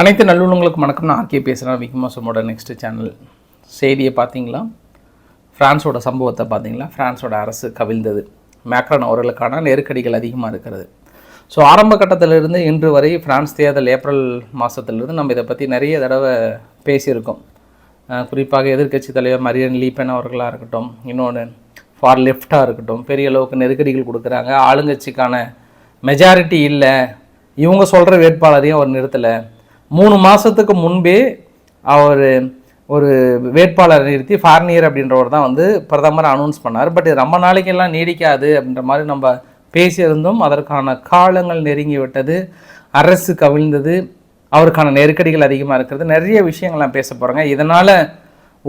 அனைத்து நல்லுள்ளங்களுக்கும் வணக்கம் நான் ஆர்கே பேசுகிறேன் விக்மாசமோட நெக்ஸ்ட் சேனல் செய்தியை பார்த்தீங்களா? ஃப்ரான்ஸோட சம்பவத்தை பார்த்தீங்களா? ஃப்ரான்ஸோட அரசு கவிழ்ந்தது. மேக்ரான் அவர்களுக்கான நெருக்கடிகள் அதிகமாக இருக்கிறது. ஸோ ஆரம்ப கட்டத்திலிருந்து இன்று வரை ஃப்ரான்ஸ் தேர்தல் ஏப்ரல் மாதத்திலிருந்து நம்ம இதை பற்றி நிறைய தடவை பேசியிருக்கோம். குறிப்பாக எதிர்க்கட்சி தலைவர் மரியன் லீபன் அவர்களாக இருக்கட்டும் இன்னொன்று ஃபார் லெஃப்டாக இருக்கட்டும் பெரிய அளவுக்கு நெருக்கடிகள் கொடுக்குறாங்க. ஆளுங்கட்சிக்கான மெஜாரிட்டி இல்லை. இவங்க சொல்கிற வேட்பாளரையும் அவர் நிறுத்தலை. மூணு மாதத்துக்கு முன்பே அவர் ஒரு வேட்பாளரை நிறுத்தி ஃபார்னியர் அப்படின்றவர் தான் வந்து பிரதமர் அனௌன்ஸ் பண்ணார். பட் இது ரொம்ப நாளைக்கெல்லாம் நீடிக்காது அப்படின்ற மாதிரி நம்ம பேசியிருந்தோம். அதற்கான காலங்கள் நெருங்கி விட்டது அரசு கவிழ்ந்தது. அவருக்கான நெருக்கடிகள் அதிகமாக இருக்கிறது. நிறைய விஷயங்கள் நான் பேச போகிறேங்க இதனால்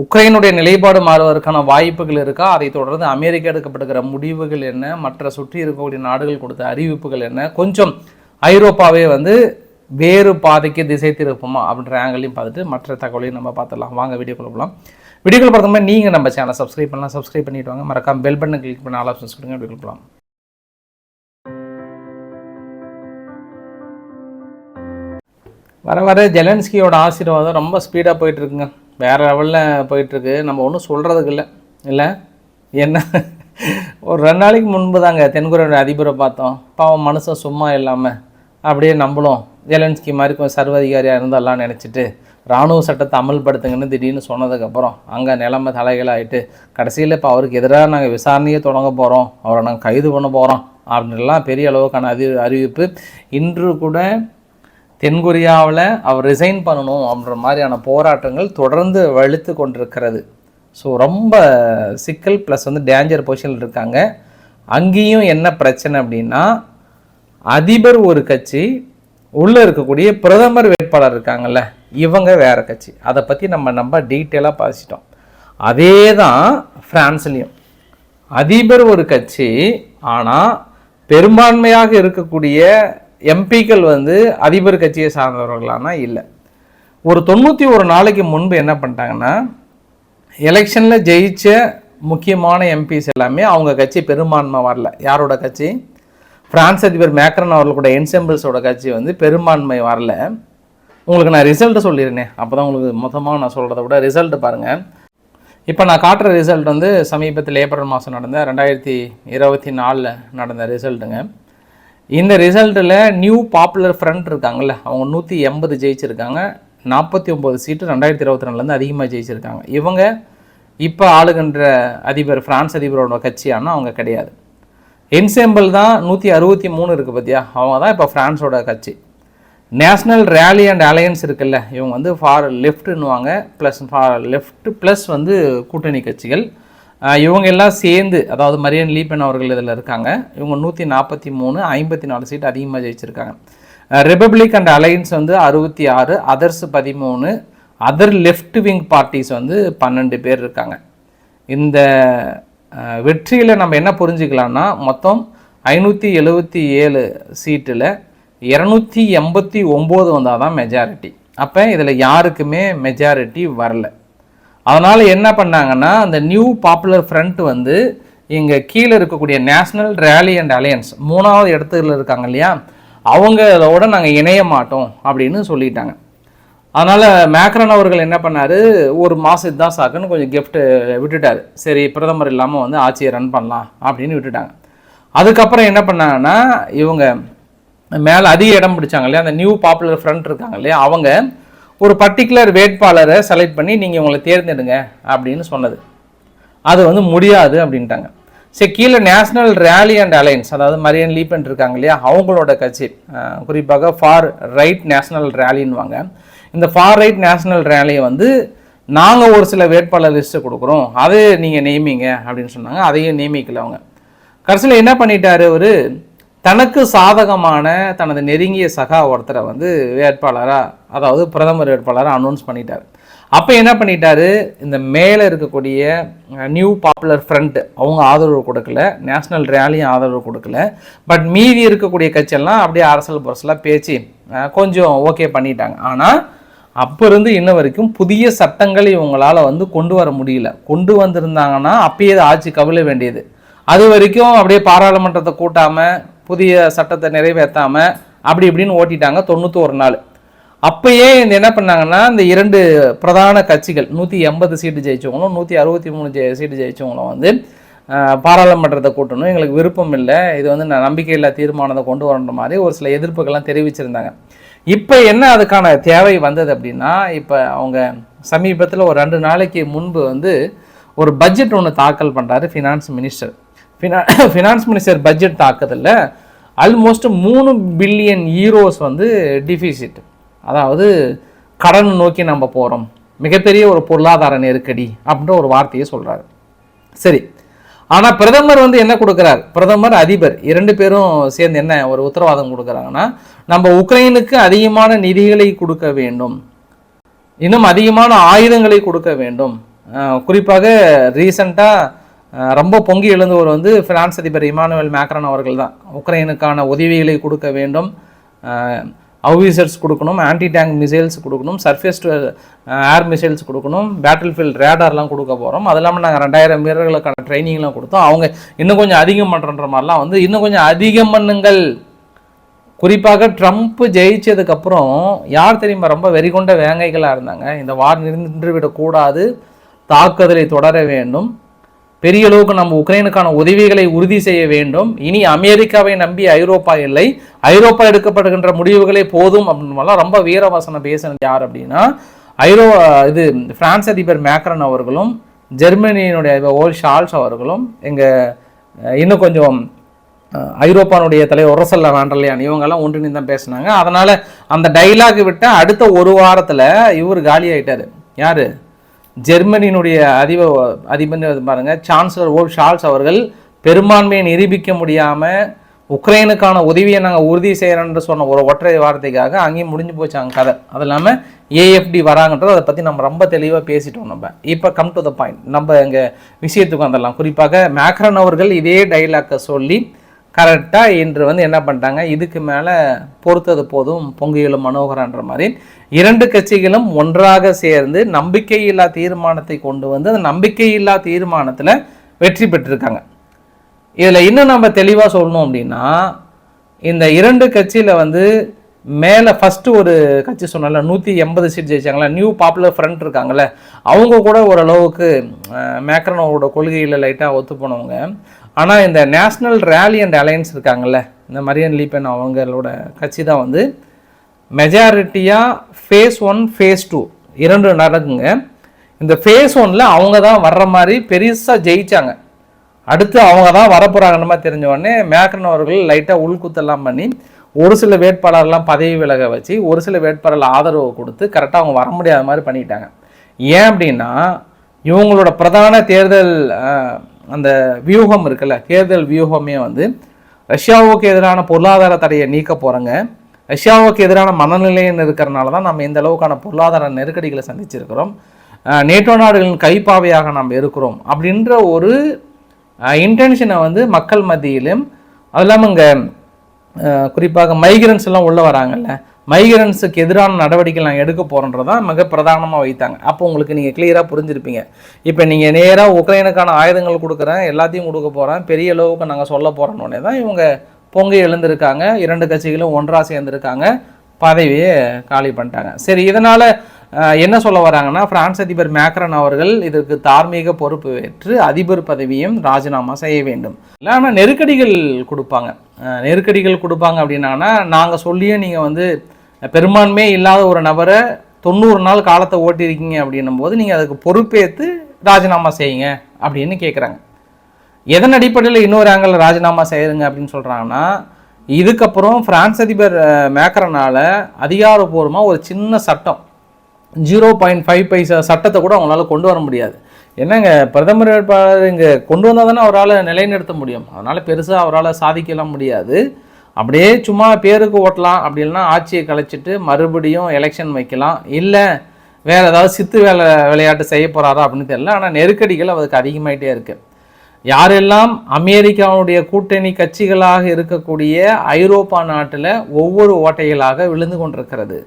உக்ரைனுடைய நிலைப்பாடு மாறுவதற்கான வாய்ப்புகள் இருக்கா? அதை தொடர்ந்து அமெரிக்கா எடுக்கப்படுகிற முடிவுகள் என்ன? மற்ற சுற்றி இருக்கக்கூடிய நாடுகள் கொடுத்த அறிவிப்புகள் என்ன? கொஞ்சம் ஐரோப்பாவே வந்து வேறு பாதைக்கு திசை திருப்போமா அப்படின்ற ஆங்கிளையும் பார்த்துட்டு மற்ற தகவலையும் நம்ம பார்த்துடலாம். வாங்க வீடியோக்குள்ள போகலாம். வீடியோக்குள்ள பார்த்தோம்னா நீங்கள் நம்ம சேனலை சப்ஸ்கிரைப் பண்ணலாம். சப்ஸ்கிரைப் பண்ணிட்டு வாங்க. மறக்காம பெல் பட்டன் கிளிக் பண்ணி ஆல் ஆப்ஷன்ஸ் கொடுங்க. வீடியோக்குள்ள போகலாம். வர வர ஜெலன்ஸ்கியோட ஆசீர்வாதம் ரொம்ப ஸ்பீடாக போயிட்டுருக்குங்க வேறு லெவலில் போயிட்டுருக்கு நம்ம ஒன்றும் சொல்கிறதுக்கு இல்லை. இல்லை? என்ன? ஒரு ரெண்டு நாளைக்கு முன்பு தாங்க தென்கொரியோட அதிபரை பார்த்தோம். பாவம் மனுஷன் சும்மா இல்லாமல் அப்படியே நம்மளும் ஜெலன்ஸ்கி மாதிரி கொஞ்சம் சர்வாதிகாரியாக நினச்சிட்டு இராணுவ சட்டத்தை அமல்படுத்துங்கன்னு திடீர்னு சொன்னதுக்கப்புறம் அங்கே நிலைமை தலைகளாயிட்டு கடைசியில் இப்போ அவருக்கு எதிராக நாங்கள் விசாரணையே தொடங்க போகிறோம் அவரை நாங்கள் கைது பண்ண போகிறோம் அப்படின்லாம் பெரிய அளவுக்கான அறி அறிவிப்பு. இன்று கூட தென்கொரியாவில் அவர் ரிசைன் பண்ணணும் அப்படின்ற மாதிரியான போராட்டங்கள் தொடர்ந்து வலுத்து கொண்டிருக்கிறது. ஸோ ரொம்ப சிக்கல் ப்ளஸ் வந்து டேஞ்சர் பொசிஷனில் இருக்காங்க. அங்கேயும் என்ன பிரச்சனை அப்படின்னா அதிபர் ஒரு கட்சி உள்ளே இருக்கக்கூடிய பிரதமர் வேட்பாளர் இருக்காங்கல்ல இவங்க வேறு கட்சி. அதை பற்றி நம்ம நம்ம டீட்டெயிலாக பேசிட்டோம். அதே தான் ஃப்ரான்ஸ்லேயும் அதிபர் ஒரு கட்சி ஆனால் பெரும்பான்மையாக இருக்கக்கூடிய எம்பிக்கள் வந்து அதிபர் கட்சியை சார்ந்தவர்களானா இல்லை. ஒரு தொண்ணூற்றி ஒரு நாளைக்கு முன்பு என்ன பண்ணிட்டாங்கன்னா எலெக்ஷனில் ஜெயித்த முக்கியமான எம்பிஸ் எல்லாமே அவங்க கட்சி பெரும்பான்மை வரல. யாரோட கட்சி? பிரான்ஸ் அதிபர் மேக்ரன் அவர்களோட என்செம்பிள்ஸோட கட்சி வந்து பெரும்பான்மை வரல. உங்களுக்கு நான் ரிசல்ட்டு சொல்லியிருந்தேன் அப்போ தான் உங்களுக்கு மொத்தமாக நான் சொல்கிறத விட ரிசல்ட் பாருங்கள் இப்போ நான் காட்டுற ரிசல்ட் வந்து சமீபத்தில் ஏப்ரல் மாதம் நடந்த ரெண்டாயிரத்தி இருபத்தி நாலில் நடந்த ரிசல்ட்டுங்க இந்த ரிசல்ட்டில் நியூ பாப்புலர் ஃப்ரண்ட் இருக்காங்கல்ல அவங்க நூற்றி எண்பது ஜெயிச்சிருக்காங்க. நாற்பத்தி ஒம்பது சீட்டு ரெண்டாயிரத்தி இருபத்தி ரெண்டுலேருந்து அதிகமாக ஜெயிச்சிருக்காங்க. இவங்க இப்போ ஆளுகின்ற அதிபர் ஃப்ரான்ஸ் அதிபரோட கட்சியானால் அவங்க கிடையாது. என்செம்பிள் தான் நூற்றி அறுபத்தி மூணு இருக்குது பார்த்தியா அவங்க தான் இப்போ ஃப்ரான்ஸோட கட்சி. நேஷ்னல் ரேலி அண்ட் அலையன்ஸ் இருக்குல்ல இவங்க வந்து ஃபார் லெஃப்ட்டுன்னுவாங்க ப்ளஸ் ஃபார் லெஃப்ட் ப்ளஸ் வந்து கூட்டணி கட்சிகள். இவங்க எல்லாம் சேர்ந்து அதாவது மரியன் லீபன் அவர்கள் இதில் இருக்காங்க. இவங்க நூற்றி நாற்பத்தி மூணு ஐம்பத்தி நாலு சீட் அதிகமாக ஜெயிச்சிருக்காங்க. ரிப்பப்ளிக் அண்ட் அலையன்ஸ் வந்து அறுபத்தி ஆறு அதர்ஸ் பதிமூணு அதர் லெஃப்ட் விங் பார்ட்டிஸ் வந்து பன்னெண்டு பேர் இருக்காங்க. இந்த வெற்றியில் நம்ம என்ன புரிஞ்சுக்கலாம்னா மொத்தம் ஐநூற்றி எழுபத்தி ஏழு சீட்டில் இரநூத்தி எண்பத்தி ஒம்பது வந்தால் தான் மெஜாரிட்டி அப்போ இதில் யாருக்குமே மெஜாரிட்டி வரல. அதனால் என்ன பண்ணாங்கன்னா அந்த நியூ பாப்புலர் ஃப்ரண்ட் வந்து இங்கே கீழே இருக்கக்கூடிய நேஷ்னல் ரேலி அண்ட் அலையன்ஸ் மூணாவது இடத்துல இருக்காங்க இல்லையா? அவங்களோட நாங்கள் இணைய மாட்டோம் அப்படின்னு சொல்லிட்டாங்க. அதனால் மேக்ரன் அவர்கள் என்ன பண்ணார்? ஒரு மாதம் தான் சாக்குன்னு கொஞ்சம் கிஃப்ட்டு விட்டுட்டார். சரி பிரதமர் இல்லாமல் வந்து ஆட்சியை ரன் பண்ணலாம் அப்படின்னு விட்டுட்டாங்க. அதுக்கப்புறம் என்ன பண்ணாங்கன்னா இவங்க மேலே அதிக இடம் பிடிச்சாங்க இல்லையா? அந்த நியூ பாப்புலர் ஃப்ரண்ட் இருக்காங்க இல்லையா? அவங்க ஒரு பர்டிகுலர் வேட்பாளரை செலக்ட் பண்ணி நீங்கள் உங்களை தேர்ந்தெடுங்க அப்படின்னு சொன்னது. அது வந்து முடியாது அப்படின்ட்டாங்க. சரி கீழே நேஷனல் ரேலி அண்ட் அலையன்ஸ் அதாவது மரியன் லீபன் இருக்காங்க இல்லையா? அவங்களோட கட்சி குறிப்பாக ஃபார் ரைட் நேஷனல் ரேலின்வாங்க இந்த ஃபார் ரைட் நேஷனல் ரேலியை வந்து நாங்கள் ஒரு சில வேட்பாளர் லிஸ்ட்டு கொடுக்குறோம். அதை நீங்கள் நியமிங்க அப்படின்னு சொன்னாங்க. அதையும் நியமிக்கல அவங்க. கடைசியில் என்ன பண்ணிட்டாரு அவர்? தனக்கு சாதகமான தனது நெருங்கிய சகா ஒருத்தரை வந்து வேட்பாளராக அதாவது பிரதமர் வேட்பாளராக அனௌன்ஸ் பண்ணிட்டார். அப்போ என்ன பண்ணிட்டாரு? இந்த மேலே இருக்கக்கூடிய நியூ பாப்புலர் ஃப்ரண்ட் அவங்க ஆதரவு கொடுக்கல. நேஷ்னல் ரேலியும் ஆதரவு கொடுக்கல. பட் மீதி இருக்கக்கூடிய கட்சியெல்லாம் அப்படியே அரசியல் புரசலாக பேச்சு கொஞ்சம் ஓகே பண்ணிட்டாங்க. ஆனால் அப்போ இருந்து இன்ன வரைக்கும் புதிய சட்டங்களை இவங்களால் வந்து கொண்டு வர முடியல. கொண்டு வந்திருந்தாங்கன்னா அப்பயே இது ஆட்சி கவிழ வேண்டியது. அது வரைக்கும் அப்படியே பாராளுமன்றத்தை கூட்டாமல் புதிய சட்டத்தை நிறைவேற்றாமல் அப்படி இப்படின்னு ஓட்டிட்டாங்க தொண்ணூற்றோரு நாள். அப்பயே இந்த என்ன பண்ணாங்கன்னா இந்த இரண்டு பிரதான கட்சிகள் நூற்றி எண்பது சீட்டு ஜெயிச்சவங்களும் நூற்றி அறுபத்தி மூணு ஜெ சீட்டு ஜெயிச்சவங்களும் வந்து பாராளுமன்றத்தை கூட்டணும். எங்களுக்கு விருப்பம் இல்லை. இது வந்து நான் நம்பிக்கையில்லா தீர்மானத்தை கொண்டு வரன்ற மாதிரி ஒரு சில எதிர்ப்புகள்லாம் தெரிவிச்சிருந்தாங்க. இப்போ என்ன அதுக்கான தேவை வந்தது அப்படின்னா இப்போ அவங்க சமீபத்தில் ஒரு ரெண்டு நாளைக்கு முன்பு வந்து ஒரு பட்ஜெட் ஒன்று தாக்கல் பண்ணுறாரு ஃபினான்ஸ் மினிஸ்டர் ஃபினா ஃபினான்ஸ் மினிஸ்டர் பட்ஜெட் தாக்குதலில் ஆல்மோஸ்ட் மூணு பில்லியன் ஈரோஸ் வந்து டிஃபிசிட் அதாவது கடன் நோக்கி நம்ம போகிறோம் மிகப்பெரிய ஒரு பொருளாதார நெருக்கடி அப்படின்ற ஒரு வார்த்தையை சொல்கிறாரு சரி. ஆனால் பிரதமர் வந்து என்ன கொடுக்குறார்? பிரதமர் அதிபர் இரண்டு பேரும் சேர்ந்து என்ன ஒரு உத்தரவாதம் கொடுக்குறாங்கன்னா நம்ம உக்ரைனுக்கு அதிகமான நிதிகளை கொடுக்க வேண்டும். இன்னும் அதிகமான ஆயுதங்களை கொடுக்க வேண்டும். குறிப்பாக ரீசண்டாக ரொம்ப பொங்கி எழுந்தவர் வந்து பிரான்ஸ் அதிபர் இமானுவேல் மேக்ரன் அவர்கள் தான். உக்ரைனுக்கான உதவிகளை கொடுக்க வேண்டும். அவ்விசர்ஸ் கொடுக்கணும் ஆன்டி டேங்க் மிசைல்ஸ் கொடுக்கணும் சர்ஃபேஸ் ஏர் மிசைல்ஸ் கொடுக்கணும் பேட்டில் ஃபீல்ட் ரேடார்லாம் கொடுக்க போகிறோம் அது இல்லாமல் நாங்கள் ரெண்டாயிரம் வீரர்களுக்கான ட்ரைனிங்லாம் கொடுத்தோம். அவங்க இன்னும் கொஞ்சம் அதிகம் பண்ணுறன்ற மாதிரிலாம் வந்து இன்னும் கொஞ்சம் அதிகம் பண்ணுங்கள். குறிப்பாக ட்ரம்ப் ஜெயிச்சதுக்கப்புறம் யார் தெரியுமா ரொம்ப வெறிகொண்ட வேங்கைகளாக இருந்தாங்க. இந்த வார் நின்று விடக்கூடாது தாக்குதலை தொடர வேண்டும். பெரிய அளவுக்கு நம்ம உக்ரைனுக்கான உதவிகளை உறுதி செய்ய வேண்டும். இனி அமெரிக்காவை நம்பி ஐரோப்பா இல்லை. ஐரோப்பா எடுக்கப்படுகின்ற முடிவுகளே போதும் அப்படின்னு ரொம்ப வீரவாசனம் பேசினது யார் அப்படின்னா ஐரோ இது பிரான்ஸ் அதிபர் மேக்ரன் அவர்களும் ஜெர்மனியினுடைய ஓல் ஷால்ஸ் அவர்களும் எங்கள் இன்னும் கொஞ்சம் ஐரோப்பானுடைய தலைவர் ஒரசல்ல வேண்டலையான் இவங்கெல்லாம் ஒன்றிணைந்து தான் பேசினாங்க. அதனால் அந்த டைலாக் விட்ட அடுத்த ஒரு வாரத்தில் இவர் காலி ஆகிட்டார் யார்? ஜெர்மனியினுடைய அதிப அதிபர் பாருங்க சான்சலர் ஓ ஷால்ஸ் அவர்கள் பெரும்பான்மையை நிரூபிக்க முடியாமல் உக்ரைனுக்கான உதவியை நாங்கள் உறுதி செய்கிறோன்னு சொன்ன ஒரு ஒற்றை வார்த்தைக்காக அங்கேயும் முடிஞ்சு போச்சு அங்கே கதை. அது இல்லாமல் ஏஎஃப்டி வராங்கன்றது அதை பற்றி நம்ம ரொம்ப தெளிவாக பேசிட்டோம் நம்ம. இப்போ கம் டு த பாயிண்ட் நம்ம எங்கள் விஷயத்துக்கு வந்துடலாம் குறிப்பாக மேக்ரன் அவர்கள் இதே டைலாக்கை சொல்லி கரெக்டாக இன்று வந்து என்ன பண்ணிட்டாங்க? இதுக்கு மேலே பொறுத்தது போதும் பொங்கியலும் மனோகரன்ற மாதிரி. இரண்டு கட்சிகளும் ஒன்றாக சேர்ந்து நம்பிக்கையில்லா தீர்மானத்தை கொண்டு வந்து அந்த நம்பிக்கையில்லா தீர்மானத்தில் வெற்றி பெற்றிருக்காங்க. இதில் இன்னும் நம்ம தெளிவாக சொல்லணும் அப்படின்னா இந்த இரண்டு கட்சியில் வந்து மேலே ஃபஸ்ட்டு ஒரு கட்சி சொன்னால நூற்றி எண்பது சீட் ஜெயிச்சாங்களா நியூ பாப்புலர் ஃப்ரண்ட் இருக்காங்கல்ல அவங்க கூட ஓரளவுக்கு மேக்ரனோட கொள்கையில் லைட்டாக ஒத்து போனவங்க. ஆனால் இந்த நேஷ்னல் ரேலி அண்ட் அலையன்ஸ் இருக்காங்கல்ல இந்த மரியன் லீபன் அவங்களோட கட்சி தான் வந்து மெஜாரிட்டியாக ஃபேஸ் ஒன் ஃபேஸ் டூ இரண்டு நடக்குங்க. இந்த ஃபேஸ் ஒனில் அவங்க தான் வர்ற மாதிரி பெருசாக ஜெயிச்சாங்க. அடுத்து அவங்க தான் வரப்போகிறாங்கன்னு மாதிரி தெரிஞ்ச உடனே மேக்ரன் அவர்கள் லைட்டாக உள்குத்தெல்லாம் பண்ணி ஒரு சில வேட்பாளர்லாம் பதவி விலக வச்சு ஒரு சில வேட்பாளர்கள் ஆதரவு கொடுத்து கரெக்டாக அவங்க வர முடியாத மாதிரி பண்ணிட்டாங்க. ஏன் அப்படின்னா இவங்களோட பிரதான தேர்தல் அந்த வியூகம் இருக்குல்ல தேர்தல் வியூகமே வந்து ரஷ்யாவுக்கு எதிரான பொருளாதார தடையை நீக்க போகிறோங்க ரஷ்யாவுக்கு எதிரான மனநிலைன்னு இருக்கிறனால தான் நம்ம இந்த அளவுக்கான பொருளாதார நெருக்கடிகளை சந்திச்சிருக்கிறோம். நேட்டோ நாடுகளின் கைப்பாவையாக நாம் இருக்கிறோம் அப்படின்ற ஒரு இன்டென்ஷனை வந்து மக்கள் மத்தியிலும் அது இல்லாமல் இங்கே குறிப்பாக மைக்ரன்ஸ் எல்லாம் உள்ளே வராங்கல்ல மைக்ரன்ஸுக்கு எதிரான நடவடிக்கை நாங்கள் எடுக்க போகிறோன்றதான் மிக பிரதானமாக வைத்தாங்க. அப்போ உங்களுக்கு நீங்கள் கிளியராக புரிஞ்சிருப்பீங்க. இப்போ நீங்கள் நேராக உக்ரைனுக்கான ஆயுதங்கள் கொடுக்குறேன் எல்லாத்தையும் கொடுக்க போகிறேன் பெரிய அளவுக்கு நாங்கள் சொல்ல போகிறோன்னே தான் இவங்க பொங்கி எழுந்திருக்காங்க. இரண்டு கட்சிகளும் ஒன்றாக சேர்ந்துருக்காங்க. பதவியை காலி பண்ணிட்டாங்க. சரி இதனால் என்ன சொல்ல வராங்கன்னா பிரான்ஸ் அதிபர் மேக்ரன் அவர்கள் இதற்கு தார்மீக பொறுப்பு ஏற்று அதிபர் பதவியும் ராஜினாமா செய்ய வேண்டும். இல்லாமல் நெருக்கடிகள் கொடுப்பாங்க. நெருக்கடிகள் கொடுப்பாங்க அப்படின்னா நாங்கள் சொல்லியும் நீங்கள் வந்து பெரும்பான்மை இல்லாத ஒரு நபரை தொண்ணூறு நாள் காலத்தை ஓட்டியிருக்கீங்க அப்படின்னும் போது நீங்கள் அதுக்கு பொறுப்பேற்று ராஜினாமா செய்யுங்க அப்படின்னு கேட்குறாங்க எதன் அடிப்படையில் இன்னொரு ஆங்கிள் ராஜினாமா செய்யுங்க அப்படின்னு சொல்கிறாங்கன்னா இதுக்கப்புறம் பிரான்ஸ் அதிபர் அஹ், அதிகாரபூர்வமாக அதிகாரப்பூர்வமாக ஒரு சின்ன சட்டம் ஜீரோ பாயிண்ட் ஃபைவ் பைசா சட்டத்தை கூட அவங்களால கொண்டு வர முடியாது. என்னங்க பிரதமர் வேட்பாளர் இங்கே கொண்டு வந்தால் தானே அவரால் நிலைநிறுத்த முடியும். அதனால் பெருசாக அவரால் சாதிக்கலாம் முடியாது. அப்படியே சும்மா பேருக்கு ஓட்டலாம். அப்படி இல்லைன்னா ஆட்சியை கலைச்சிட்டு மறுபடியும் எலெக்ஷன் வைக்கலாம். இல்லை வேறு ஏதாவது சித்து வேலை விளையாட்டு செய்ய போகிறாரா அப்படின்னு தெரியல. ஆனால் நெருக்கடிகள் அவருக்கு அதிகமாகிட்டே இருக்குது யாரெல்லாம் அமெரிக்காவுடைய கூட்டணி கட்சிகளாக இருக்கக்கூடிய ஐரோப்பா நாட்டில் ஒவ்வொரு ஓட்டைகளாக விழுந்து கொண்டிருக்கிறது.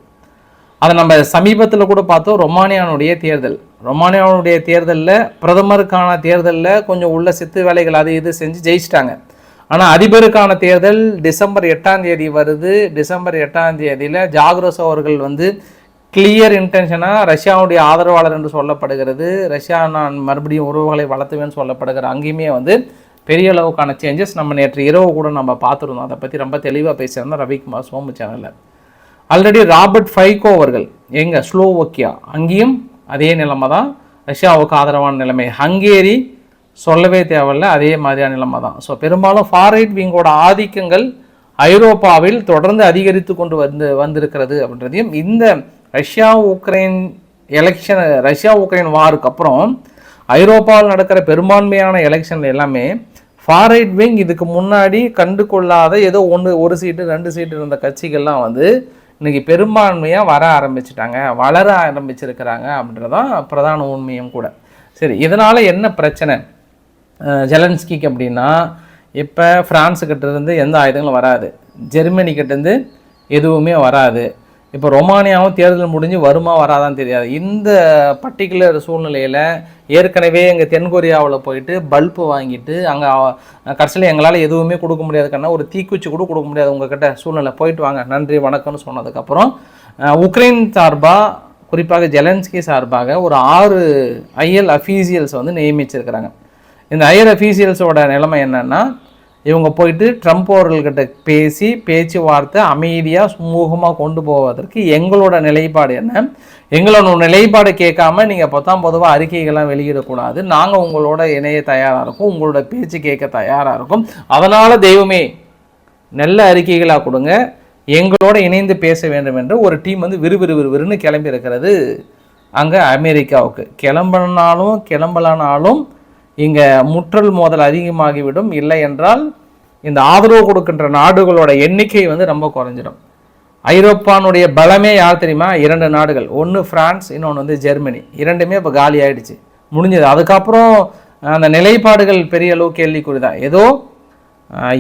அதை நம்ம சமீபத்தில் கூட பார்த்தோம். ரொமானியானுடைய தேர்தல். ரொமானியாவுடைய தேர்தலில் பிரதமருக்கான தேர்தலில் கொஞ்சம் உள்ள சித்து வேலைகள் அது இது செஞ்சு ஜெயிச்சிட்டாங்க. ஆனால் அதிபருக்கான தேர்தல் டிசம்பர் எட்டாம் தேதி வருது. டிசம்பர் எட்டாம் தேதியில் ஜாக்ரோஸ் அவர்கள் வந்து கிளியர் இன்டென்ஷனாக ரஷ்யாவுடைய ஆதரவாளர் என்று சொல்லப்படுகிறது. ரஷ்யா நான் மறுபடியும் உறவுகளை வளர்த்துவேன்னு சொல்லப்படுகிற அங்கேயுமே வந்து பெரிய அளவுக்கான சேஞ்சஸ் நம்ம நேற்று இரவு கூட நம்ம பார்த்துருந்தோம். அதை பற்றி ரொம்ப தெளிவாக பேசியிருந்தோம் ரவிக்குமார் சோமு சேனலில். ஆல்ரெடி ராபர்ட் ஃபைகோ அவர்கள் எங்கே? ஸ்லோவோக்கியா. அங்கேயும் அதே நிலைமை தான் ரஷ்யாவுக்கு ஆதரவான நிலைமை. ஹங்கேரி சொல்லவே தேவையில்ல. அதே மாதிரியான நிலைமை தான். ஸோ பெரும்பாலும் ஃபாரைட் விங்கோட ஆதிக்கங்கள் ஐரோப்பாவில் தொடர்ந்து அதிகரித்து கொண்டு வந்து வந்திருக்கிறது அப்படின்றதையும் இந்த Russia Ukraine election Russia Ukraine வாருக்கு அப்புறம் ஐரோப்பாவில் நடக்கிற பெரும்பான்மையான எலெக்ஷன் எல்லாமே ஃபாரைட் விங் இதுக்கு முன்னாடி கண்டு கொள்ளாத ஏதோ ஒன்று ஒரு சீட்டு ரெண்டு சீட்டு இருந்த கட்சிகள்லாம் வந்து இன்றைக்கி பெரும்பான்மையாக வர ஆரம்பிச்சிட்டாங்க வளர ஆரம்பிச்சிருக்கிறாங்க அப்படின்றதான் பிரதான உண்மையும் கூட. சரி இதனால் என்ன பிரச்சனை? ஜெலன்ஸ்கிக்கு அப்படின்னா இப்போ ஃப்ரான்ஸுக்கிட்டேருந்து எந்த ஆயுதங்களும் வராது. ஜெர்மனிக்கிட்டேருந்து எதுவுமே வராது. இப்போ ரொமானியாவும் தேர்தல் முடிஞ்சு வருமா வராதான்னு தெரியாது. இந்த பர்டிகுலர் சூழ்நிலையில் ஏற்கனவே எங்கள் தென்கொரியாவில் போயிட்டு பல்பு வாங்கிட்டு அங்கே கடைசியில் எங்களால் எதுவுமே கொடுக்க முடியாது கண்ணா ஒரு தீக்குச்சி கூட கொடுக்க முடியாது உங்ககிட்ட சூழ்நிலை. போயிட்டு வாங்க. நன்றி வணக்கம்னு சொன்னதுக்கப்புறம் உக்ரைன் சார்பாக குறிப்பாக ஜெலன்ஸ்கி சார்பாக ஒரு ஆறு ஐஎல் அஃபீசியல்ஸ் வந்து நியமிச்சிருக்கிறாங்க. இந்த ஹையர் அஃபீஷியல்ஸோட நிலைமை என்னென்னா இவங்க போயிட்டு ட்ரம்ப் அவர்கள்கிட்ட பேசி பேச்சுவார்த்தை அமைதியாக சுமூகமாக கொண்டு போவதற்கு எங்களோட நிலைப்பாடு என்ன? எங்களோட நிலைப்பாடு கேட்காம நீங்கள் பத்தாம் பொதுவாக அறிக்கைகள்லாம் வெளியிடக்கூடாது. நாங்கள் உங்களோட இணைய தயாராக இருக்கும். உங்களோட பேச்சு கேட்க தயாராக இருக்கும். அதனால் தெய்வமே நல்ல அறிக்கைகளாக கொடுங்க. எங்களோட இணைந்து பேச வேண்டும் என்று ஒரு டீம் வந்து விறுவிறு விறுவிறுன்னு கிளம்பி இருக்கிறது அங்கே அமெரிக்காவுக்கு. கிளம்பினாலும் கிளம்பலனாலும் இங்கே முற்றல் மோதல் அதிகமாகிவிடும். இல்லை என்றால் இந்த ஆதரவு கொடுக்கின்ற நாடுகளோட எண்ணிக்கை வந்து ரொம்ப குறைஞ்சிடும். ஐரோப்பானுடைய பலமே யார் தெரியுமா? இரண்டு நாடுகள். ஒன்று ஃப்ரான்ஸ் இன்னொன்று வந்து ஜெர்மனி. இரண்டுமே இப்போ காலி ஆகிடுச்சு முடிஞ்சது. அதுக்கப்புறம் அந்த நிலைப்பாடுகள் பெரிய அளவு கேள்விக்குறி தான் ஏதோ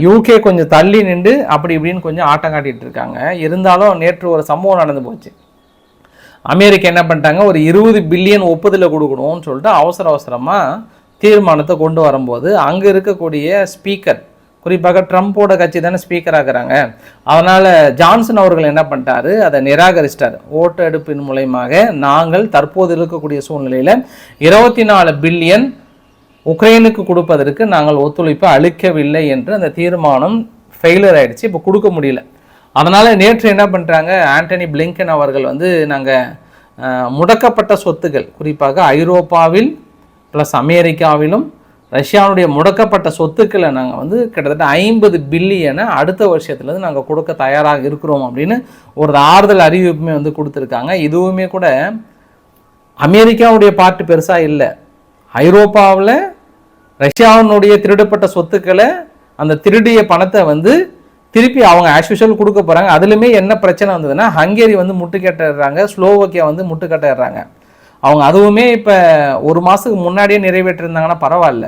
யூகே கொஞ்சம் தள்ளி நின்று அப்படி இப்படின்னு கொஞ்சம் ஆட்டம் காட்டிட்டு இருக்காங்க. இருந்தாலும் நேற்று ஒரு சம்பவம் நடந்து போச்சு. அமெரிக்கா என்ன பண்ணிட்டாங்க? ஒரு இருபது பில்லியன் ஒப்புதலை கொடுக்கணும்னு சொல்லிட்டு அவசர அவசரமாக தீர்மானத்தை கொண்டு வரும்போது அங்கே இருக்கக்கூடிய ஸ்பீக்கர் குறிப்பாக ட்ரம்ப்போட கட்சி தானே ஸ்பீக்கர் ஆக்குறாங்க அதனால் ஜான்சன் அவர்கள் என்ன பண்ணிட்டாரு? அதை நிராகரிச்சிட்டார். ஓட்டெடுப்பின் மூலயமாக நாங்கள் தற்போது இருக்கக்கூடிய சூழ்நிலையில் இருபத்தி நாலு பில்லியன் உக்ரைனுக்கு கொடுப்பதற்கு நாங்கள் ஒத்துழைப்பு அளிக்கவில்லை என்று அந்த தீர்மானம் ஃபெயிலியர் ஆகிடுச்சு இப்போ கொடுக்க முடியல. அதனால் நேற்று என்ன பண்ணுறாங்க ஆண்டனி பிளிங்கன் அவர்கள் வந்து நாங்கள் முடக்கப்பட்ட சொத்துக்கள் குறிப்பாக ஐரோப்பாவில் ப்ளஸ் அமெரிக்காவிலும் ரஷ்யாவுடைய முடக்கப்பட்ட சொத்துக்களை நாங்கள் வந்து கிட்டத்தட்ட ஐம்பது பில்லியனை அடுத்த வருஷத்துலேருந்து நாங்கள் கொடுக்க தயாராக இருக்கிறோம் அப்படின்னு ஒரு ஆறுதல் அறிவிப்புமே வந்து கொடுத்துருக்காங்க. இதுவுமே கூட அமெரிக்காவுடைய பாட்டு பெருசாக இல்லை. ஐரோப்பாவில் ரஷ்யாவினுடைய திருடப்பட்ட சொத்துக்களை அந்த திருடிய பணத்தை வந்து திருப்பி அவங்க ஆஸ் யூஷுவல் கொடுக்க போகிறாங்க அதுலேயுமே என்ன பிரச்சனை வந்ததுன்னா ஹங்கேரி வந்து முட்டுக்கட்டிடுறாங்க ஸ்லோவோக்கியா வந்து முட்டுக்கட்டிடுறாங்க அவங்க அதுவுமே இப்போ ஒரு மாதத்துக்கு முன்னாடியே நிறைவேற்றிருந்தாங்கன்னா பரவாயில்ல.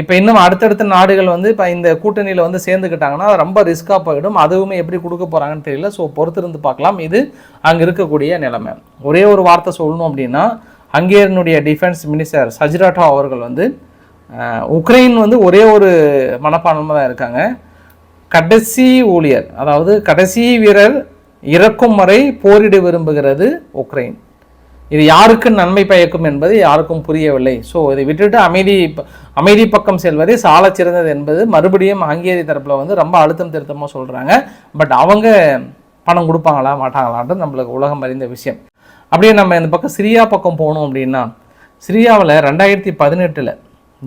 இப்போ இன்னும் அடுத்தடுத்த நாடுகள் வந்து இப்போ இந்த கூட்டணியில் வந்து சேர்ந்துக்கிட்டாங்கன்னா ரொம்ப ரிஸ்க்காக போயிடும். அதுவுமே எப்படி கொடுக்க போகிறாங்கன்னு தெரியல. ஸோ பொறுத்திருந்து பார்க்கலாம். இது அங்கே இருக்கக்கூடிய நிலைமை. ஒரே ஒரு வார்த்தை சொல்லணும் அப்படின்னா ஹங்கேரியனுடைய டிஃபென்ஸ் மினிஸ்டர் சஜிராட்டோ அவர்கள் வந்து உக்ரைன் வந்து ஒரே ஒரு மனப்பான்மை தான் இருக்காங்க. கடைசி ஊழியர் அதாவது கடைசி வீரர் இறக்கும் வரை போரிட விரும்புகிறது உக்ரைன். இது யாருக்கு நன்மை பயக்கும் என்பது யாருக்கும் புரியவில்லை. ஸோ இதை விட்டுட்டு அமைதி ப- அமைதி பக்கம் செல்வதே சாலச் சிறந்தது என்பது மறுபடியும் ஹங்கேரி தரப்பில் வந்து ரொம்ப அழுத்தம் திருத்தமாக சொல்கிறாங்க பட் அவங்க பணம் கொடுப்பாங்களா மாட்டாங்களான்றது நம்மளுக்கு உலகம் அறிந்த விஷயம். அப்படியே நம்ம இந்த பக்கம் சிரியா பக்கம் போகணும் அப்படின்னா சிரியாவில் ரெண்டாயிரத்தி பதினெட்டில்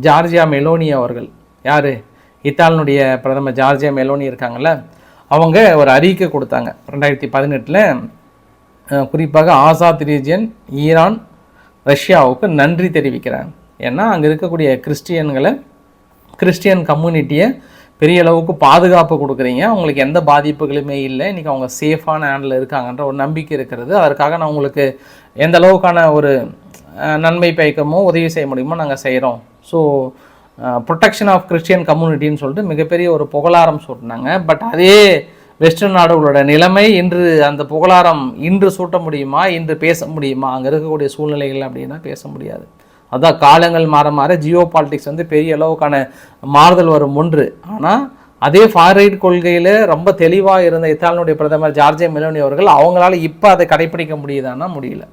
ஜார்ஜியா மெலோனி அவர்கள் யார்? இத்தாலினுடைய பிரதமர் ஜார்ஜியா மெலோனி இருக்காங்கல்ல அவங்க ஒரு அறிக்கை கொடுத்தாங்க. ரெண்டாயிரத்தி பதினெட்டில் குறிப்பாக ஆசாத் ரீஜியன் ஈரான் ரஷ்யாவுக்கு நன்றி தெரிவிக்கிறாங்க ஏன்னா அங்கே இருக்கக்கூடிய கிறிஸ்டியன்களை கிறிஸ்டியன் கம்யூனிட்டியை பெரிய அளவுக்கு பாதுகாப்பு கொடுக்குறீங்க. அவங்களுக்கு எந்த பாதிப்புகளுமே இல்லை. இன்றைக்கி அவங்க சேஃபான ஹேண்டில் இருக்காங்கன்ற ஒரு நம்பிக்கை இருக்கிறது. அதற்காக நான் உங்களுக்கு எந்த அளவுக்கான ஒரு நன்மை பயக்கமோ உதவி செய்ய முடியுமோ நாங்கள் செய்கிறோம் ஸோ ப்ரொடெக்ஷன் ஆஃப் கிறிஸ்டியன் கம்யூனிட்டின்னு சொல்லிட்டு மிகப்பெரிய ஒரு புகழாரம் சொன்னாங்க பட் அதே வெஸ்டர்ன் நாடுகளோட நிலைமை இன்று அந்த புகழாரம் இன்று சூட்ட முடியுமா? இன்று பேச முடியுமா? அங்கே இருக்கக்கூடிய சூழ்நிலைகள் அப்படின்னா பேச முடியாது. அதான் காலங்கள் மாற மாற ஜியோ பாலிட்டிக்ஸ் வந்து பெரிய அளவுக்கான மாறுதல் வரும் ஒன்று. ஆனால் அதே ஃபார்ரைட் கொள்கையில் ரொம்ப தெளிவாக இருந்த இத்தாலினுடைய பிரதமர் ஜார்ஜே மெலோனி அவர்கள் அவங்களால இப்போ அதை கடைப்பிடிக்க முடியுதான்னா முடியல.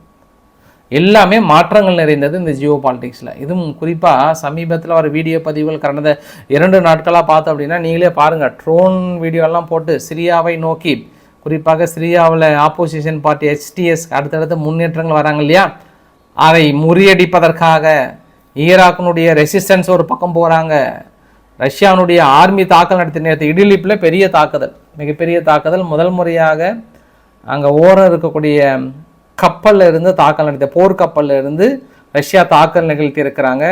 எல்லாமே மாற்றங்கள் நிறைந்தது இந்த ஜியோ பாலிடிக்ஸில். இதுவும் குறிப்பாக சமீபத்தில் வர வீடியோ பதிவுகள் கடந்த இரண்டு நாட்களாக பார்த்தோம் அப்படின்னா நீங்களே பாருங்கள் ட்ரோன் வீடியோலாம் போட்டு சிரியாவை நோக்கி குறிப்பாக சிரியாவில் ஆப்போசிஷன் பார்ட்டி ஹெச்டிஎஸ் அடுத்தடுத்த முன்னேற்றங்கள் வராங்க இல்லையா? அதை முறியடிப்பதற்காக ஈராக்கினுடைய ரெசிஸ்டன்ஸ் ஒரு பக்கம் போகிறாங்க ரஷ்யானுடைய ஆர்மி தாக்கல் நடத்திய நேரத்தை இடிலிப்பில் பெரிய தாக்குதல் மிகப்பெரிய தாக்குதல். முதல் முறையாக அங்கே ஓரம் இருக்கக்கூடிய கப்பலில் இருந்து தாக்கல் நடத்திய போர்க்கப்பலில் இருந்து ரஷ்யா தாக்கல் நிகழ்த்தி இருக்கிறாங்க.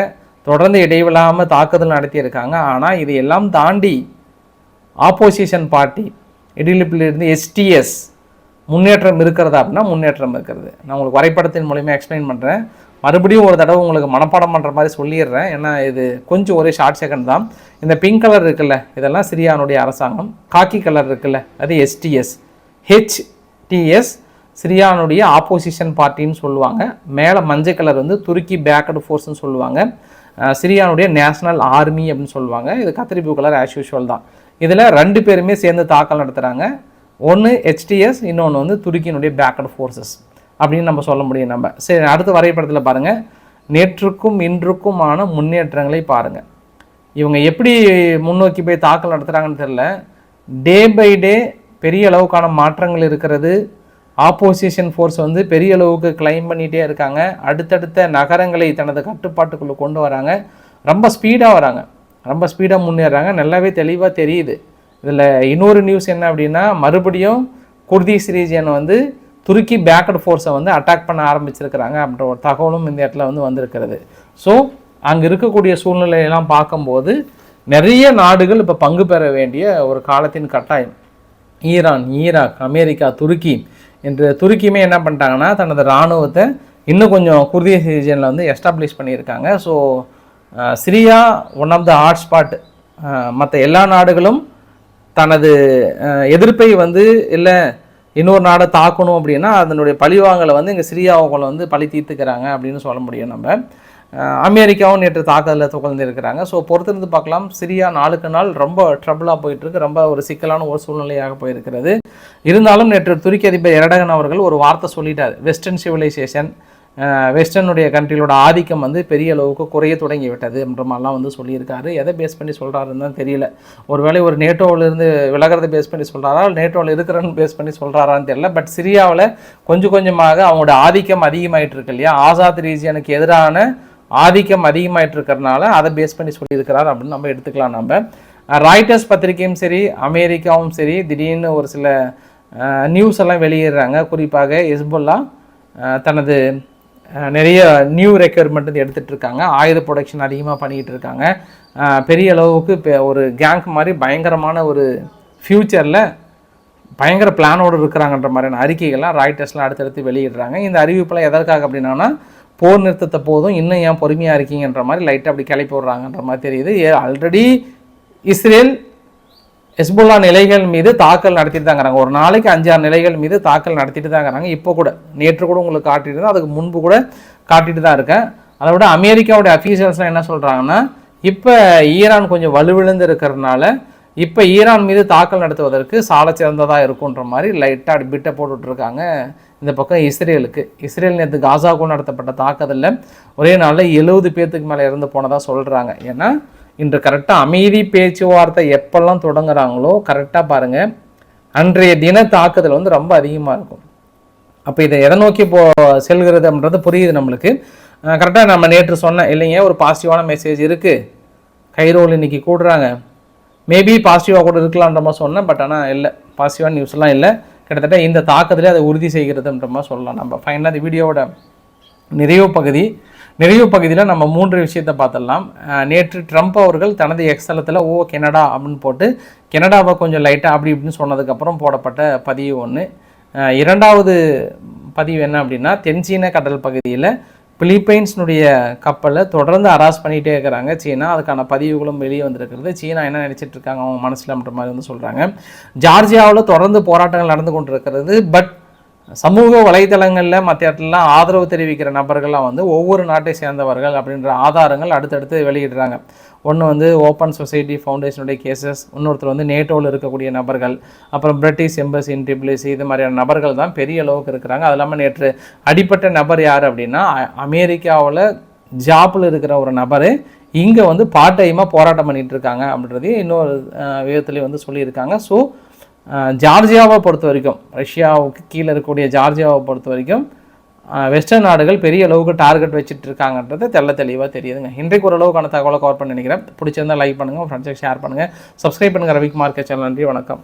தொடர்ந்து இடைவிடாமல் தாக்குதல் நடத்தியிருக்காங்க ஆனால் இது எல்லாம் தாண்டி ஆப்போசிஷன் பார்ட்டி இடிலிப்பிலிருந்து எஸ்டிஎஸ் முன்னேற்றம் இருக்கிறதா அப்படின்னா முன்னேற்றம் இருக்கிறது. நான் உங்களுக்கு வரைபடத்தின் மூலியமாக எக்ஸ்பிளைன் பண்ணுறேன் மறுபடியும் ஒரு தடவை உங்களுக்கு மனப்பாடம் பண்ணுற மாதிரி சொல்லிடுறேன். ஏன்னா இது கொஞ்சம் ஒரே ஷார்ட் செகண்ட் தான். இந்த பிங்க் கலர் இருக்குல்ல இதெல்லாம் சிரியானுடைய அரசாங்கம். காக்கி கலர் இருக்குல்ல அது எஸ்டிஎஸ் ஹெச்டிஎஸ் சிரியானுடைய ஆப்போசிஷன் பார்ட்டின்னு சொல்லுவாங்க. மேலே மஞ்சள் கலர் வந்து துருக்கி பேக்கடு ஃபோர்ஸ்னு சொல்லுவாங்க. சிரியானுடைய நேஷனல் ஆர்மி அப்படின்னு சொல்லுவாங்க. இது கத்திரிப்பூ கலர் ஆஸ் யூஷுவல் தான். இதில் ரெண்டு பேருமே சேர்ந்து தாக்கல் நடத்துகிறாங்க ஒன்று ஹெச்டிஎஸ் இன்னொன்று வந்து துருக்கியினுடைய பேக்கடு ஃபோர்ஸஸ் அப்படின்னு நம்ம சொல்ல முடியும் நம்ம. சரி அடுத்த வரைபடத்தில் பாருங்கள் நேற்றுக்கும் இன்றுக்குமான முன்னேற்றங்களை பாருங்கள் இவங்க எப்படி முன்னோக்கி போய் தாக்கல் நடத்துகிறாங்கன்னு தெரில டே பை டே பெரிய அளவுக்கான மாற்றங்கள் இருக்கிறது. ஆப்போசிஷன் ஃபோர்ஸ் வந்து பெரிய அளவுக்கு கிளைம் பண்ணிகிட்டே இருக்காங்க. அடுத்தடுத்த நகரங்களை தனது கட்டுப்பாட்டுக்குள்ளே கொண்டு வராங்க. ரொம்ப ஸ்பீடாக வராங்க. ரொம்ப ஸ்பீடாக முன்னேறாங்க. நல்லாவே தெளிவாக தெரியுது. இதில் இன்னொரு நியூஸ் என்ன அப்படின்னா மறுபடியும் குர்தீஸ் ரீஜியனை வந்து துருக்கி பேக்கட் ஃபோர்ஸை வந்து அட்டாக் பண்ண ஆரம்பிச்சிருக்கிறாங்க அப்படின்ற ஒரு தகவலும் இந்த இடத்துல வந்து வந்திருக்கிறது. ஸோ அங்கே இருக்கக்கூடிய சூழ்நிலையெல்லாம் பார்க்கும்போது நிறைய நாடுகள் இப்போ பங்கு பெற வேண்டிய ஒரு காலத்தின் கட்டாயம். ஈரான் ஈராக் அமெரிக்கா துருக்கி என்று துருக்கியுமே என்ன பண்ணிட்டாங்கன்னா தனது இராணுவத்தை இன்னும் கொஞ்சம் குர்தீஸ் ரீஜனில் வந்து எஸ்டாப்ளிஷ் பண்ணியிருக்காங்க. So Syria one of the hot spot மற்ற எல்லா நாடுகளும் தனது எதிர்ப்பை வந்து இல்லை இன்னொரு நாடை தாக்கணும் அப்படின்னா அதனுடைய பழிவாங்கலை வந்து இங்கே சிரியாவுக்குள்ள வந்து பழி தீர்த்துக்கிறாங்க அப்படின்னு சொல்ல முடியும் நம்ம. அமெரிக்காவும் நேற்று தாக்குதலில் துகழ்ந்து இருக்கிறாங்க ஸோ பொறுத்திருந்து பார்க்கலாம். சிரியா நாளுக்கு நாள் ரொம்ப ட்ரபிளாக போயிட்டுருக்கு. ரொம்ப ஒரு சிக்கலான ஒரு சூழ்நிலையாக போயிருக்கிறது. இருந்தாலும் நேற்று துருக்கி அதிபர் எரடகன் அவர்கள் ஒரு வார்த்தை சொல்லிட்டார். வெஸ்டர்ன் சிவிலைசேஷன் வெஸ்டர்னுடைய கண்ட்ரிகளோட ஆதிக்கம் வந்து பெரிய அளவுக்கு குறைய தொடங்கி விட்டது என்ற மாதிரிலாம் வந்து சொல்லியிருக்காரு. எதை பேஸ் பண்ணி சொல்கிறாருன்னு தான் தெரியல. ஒருவேளை ஒரு நேட்டோவிலிருந்து விலகிறத பேஸ் பண்ணி சொல்கிறாரா நேட்டோவில் இருக்கிறன்னு பேஸ் பண்ணி சொல்கிறாரான்னு தெரியல. பட் சிரியாவில் கொஞ்சம் கொஞ்சமாக அவங்களோட ஆதிக்கம் அதிகமாகிட்டு இருக்கு இல்லையா? ஆசாத் ரீஜியனுக்கு எதிரான ஆதிக்கம் அதிகமாயிட்டு இருக்கிறனால அதை பேஸ் பண்ணி சொல்லியிருக்கிறார் அப்படின்னு நம்ம எடுத்துக்கலாம் நம்ம. ராய்டர்ஸ் பத்திரிகையும் சரி அமெரிக்காவும் சரி திடீர்னு ஒரு சில நியூஸ் எல்லாம் வெளியிடுறாங்க. குறிப்பாக ஹெஸ்புல்லா தனது நிறைய நியூ ரெக்யர்மெண்ட் வந்து எடுத்துகிட்டு இருக்காங்க ஆயுத ப்ரொடக்ஷன் அதிகமாக பண்ணிக்கிட்டு இருக்காங்க பெரிய அளவுக்கு இப்போ ஒரு கேங்க் மாதிரி பயங்கரமான ஒரு ஃப்யூச்சரில் பயங்கர பிளானோடு இருக்கிறாங்கன்ற மாதிரியான அறிக்கைகள்லாம் ராய்டர்ஸ்லாம் அடுத்தடுத்து வெளியிடுறாங்க. இந்த அறிவிப்பெல்லாம் எதற்காக அப்படின்னா போர் நிறுத்தத்தை போதும் இன்னும் ஏன் பொறுமையாக இருக்கீங்கன்ற மாதிரி லைட்டாக அப்படி கிளப்பி விடுறாங்கன்ற மாதிரி தெரியுது. ஏ ஆல்ரெடி இஸ்ரேல் ஹெஸ்புல்லா நிலைகள் மீது தாக்கல் நடத்திட்டு தாங்கிறாங்க ஒரு நாளைக்கு அஞ்சாறு நிலைகள் மீது தாக்கல் நடத்திட்டு தாங்கிறாங்க இப்போ கூட நேற்று கூட உங்களுக்கு காட்டிட்டு தான் அதுக்கு முன்பு கூட காட்டிட்டு தான் இருக்கேன். அதை விட அமெரிக்காவுடைய அஃபீஷியல்ஸ்லாம் என்ன சொல்கிறாங்கன்னா இப்போ ஈரான் கொஞ்சம் வலுவிழுந்து இருக்கிறதுனால இப்போ ஈரான் மீது தாக்கல் நடத்துவதற்கு சால சிறந்ததாக இருக்குன்ற மாதிரி லைட்டாக அப்படி பிட்டை போட்டுட்ருக்காங்க இந்த பக்கம் இஸ்ரேலுக்கு. இஸ்ரேல் நேற்று காசாவுக்கும் நடத்தப்பட்ட தாக்குதலில் ஒரே நாளில் எழுபது பேர்த்துக்கு மேலே இறந்து போனதாக சொல்கிறாங்க ஏன்னா இன்று கரெக்டாக அமைதி பேச்சுவார்த்தை எப்பெல்லாம் தொடங்குறாங்களோ கரெக்டாக பாருங்கள் அன்றைய தின தாக்குதல் வந்து ரொம்ப அதிகமாக இருக்கும். அப்போ இதை எதை நோக்கி போ செல்கிறது அப்படின்றது புரியுது நம்மளுக்கு. கரெக்டாக நம்ம நேற்று சொன்னேன் இல்லைங்க ஒரு பாசிட்டிவான மெசேஜ் இருக்குது கைரோல் இன்னைக்கு கூடுறாங்க. மேபி பாசிட்டிவாக கூட இருக்கலான்ற மாதிரி சொன்னேன் பட் ஆனால் இல்லை. பாசிட்டிவான நியூஸ்லாம் இல்லை. கிட்டத்தட்ட இந்த தாக்கத்திலே அதை உறுதி செய்கிறதுன்ற மாதிரி சொல்லலாம். நம்ம ஃபைனலாக இந்த வீடியோவோட நிறைவு பகுதி நிறைவு பகுதியில் நம்ம மூன்று விஷயத்தை பார்த்துடலாம். நேற்று ட்ரம்ப் அவர்கள் தனது எக்ஸலத்தில் ஓ கெனடா அப்படின்னு போட்டு கெனடாவை கொஞ்சம் லைட்டாக அப்படி இப்படின்னு சொன்னதுக்கப்புறம் போடப்பட்ட பதிவு ஒன்று இரண்டாவது பதிவு என்ன அப்படின்னா தென்சீன கடல் பகுதியில் பிலிப்பைன்ஸ்னுடைய கப்பலை தொடர்ந்து அராஸ் பண்ணிகிட்டே இருக்கிறாங்க. சீனா அதுக்கான பதிவுகளும் வெளியே வந்திருக்கிறது. சீனா என்ன நினச்சிட்டு இருக்காங்க? அவங்க மனசுலன்ற மாதிரி வந்து சொல்கிறாங்க ஜார்ஜியாவில் தொடர்ந்து போராட்டங்கள் நடந்து கொண்டிருக்கிறது. பட் சமூக வலைதளங்களில் மற்ற இடத்துலலாம் ஆதரவு தெரிவிக்கிற நபர்கள்லாம் வந்து ஒவ்வொரு நாட்டை சேர்ந்தவர்கள் அப்படின்ற ஆதாரங்கள் அடுத்தடுத்து வெளியிடுறாங்க. ஒன்று வந்து ஓப்பன் சொசைட்டி ஃபவுண்டேஷனுடைய கேசஸ் இன்னொருத்தர் வந்து நேட்டோவில் இருக்கக்கூடிய நபர்கள் அப்புறம் பிரிட்டிஷ் எம்பசி இன்டிபிளிசி இது மாதிரியான நபர்கள் தான் பெரிய அளவுக்கு இருக்கிறாங்க. அது இல்லாமல் நேற்று அடிப்பட்ட நபர் யார் அப்படின்னா அமெரிக்காவில் ஜாப்பில் இருக்கிற ஒரு நபர் இங்கே வந்து பார்ட் டைமாக போராட்டம் பண்ணிகிட்ருக்காங்க இருக்காங்க அப்படின்றதையும் இன்னொரு விதத்துலேயும் வந்து சொல்லியிருக்காங்க. ஸோ ஜார்ஜியாவை பொறுத்த வரைக்கும் ரஷ்யாவுக்கு கீழே இருக்கக்கூடிய ஜார்ஜியாவை பொறுத்த வரைக்கும் வெஸ்டர்ன் நாடுகள் பெரிய அளவுக்கு டார்கெட் வச்சுட்டு இருக்காங்கன்றது தெள்ள தெளிவாக தெரியுதுங்க. இன்றைக்கு ஓரளவுக்கான தகவலை கவர் பண்ணி நினைக்கிறேன். பிடிச்சிருந்தா லைக் பண்ணுங்கள் ஃப்ரெண்ட்ஸுக்கு ஷேர் பண்ணுங்கள் சப்ஸ்கிரைப் பண்ணுங்கள் ரவிக்குமார் சேனல் நன்றி வணக்கம்.